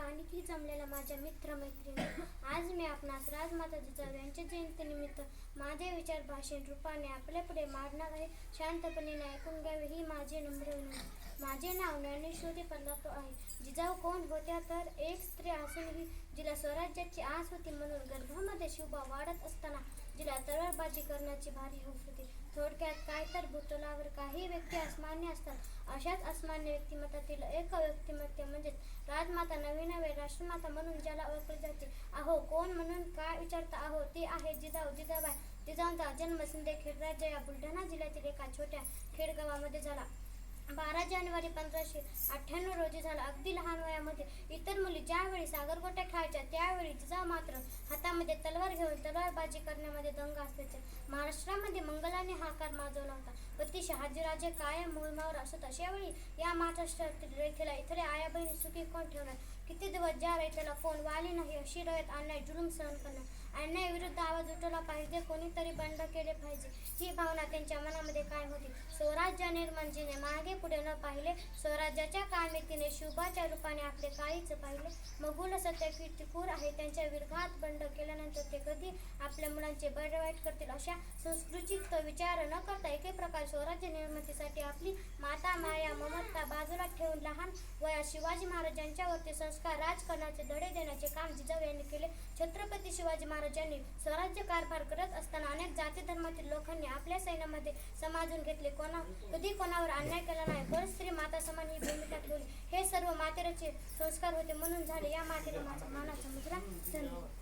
आणखी जमलेल्या माझ्या मित्रमैत्रिणी. आज मी आपणास राजमाता जिजाऊ यांच्या जयंतीनिमित्त माझे विचार भाषण रूपाने आपल्या पुढे मांडणार आहे. शांतपणे ऐकून घ्यावे ही माझी नम्र विनंती. माझे नाव ज्ञानेश्वरी पल्लातो आहे. जिजाऊ कोण होत्या तर एक स्त्री असूनही जिला स्वराज्याची आस होती म्हणून गर्भामध्ये शुभा वाढत असताना जिला तरळबाजी करण्याची भारी होत होती. थोडक्यात काय तर भूतलावर काही व्यक्ती अस्मान्य असतात. अशाच अस्मान्य व्यक्तिमत्वातील एक व्यक्तिमत्व म्हणजेच राजमाता नवी नवे राष्ट्रमाता म्हणून ज्याला ओळखले जाते. अहो कोण म्हणून काय विचारता? अहो ती आहे जिजाऊ जिजाबाई. जिजाऊंचा जन्म सिंदखेड राज्य या बुलढाणा जिल्ह्यातील एका छोट्या खेडगावामध्ये झाला. बारा जानेवारी पंधराशे अठ्ठ्याण्णव रोजी झाला. अगदी लहान वयामध्ये इतर मुली ज्यावेळी सागरगोट्या खेळायच्या त्यावेळी जिजाऊ मात्र हातामध्ये तलवार घेऊन तलवारबाजी करण्यामध्ये दंग असायचे महाराष्ट्रामध्ये मंगलाने हा कार माजवला होता. पती शहाजीराजे कायम मोहिमावर असत. अशावेळी या महाराष्ट्रातील रेखेला इथले आया बहिणी सुखी कोण ठेवणार? किती दिवस ज्या रयतेला फोन वाली नाही अशी रयत अन्याय जुलूम सहन करणार? अन्याय विरुद्ध आवाज उठवला पाहिजे कोणीतरी बंड केले पाहिजे. ही भावना त्यांच्या मनामध्ये कायम होती. स्वराज्य निर्माणजीने मागे पुढे न पाहिले स्वराज्याच्या कामेतीने शुभाच्या रूपाने आपले काळीच पाहिले. मगुल सत्य कीर्तिपूर आहे त्यांच्या विरोधात बंड त्यानंतर ते कधी आपल्या मुलांचे बरे वाईट करतील अशा संस्कृतीत विचार न करता एके प्रकार स्वराज्य निर्मितीसाठी आपली माता माया ममता बाजूला ठेवून लहान वयात शिवाजी महाराजांच्यावरती संस्कार राजकारणाचे धडे देण्याचे काम जिजाऊ यांनी केले. छत्रपती शिवाजी महाराजांनी स्वराज्य कारभार करत असताना अनेक जाती धर्मातील लोकांनी आपल्या सैन्यामध्ये समाजून घेतले. कोणा कधी कोणावर अन्याय केला नाही पर स्त्री माता समान ही भूमिका ठेवली. हे सर्व मातेचे संस्कार होते म्हणून झाले. या मातेला माझा मानाचा मुद्रा धन्यवाद.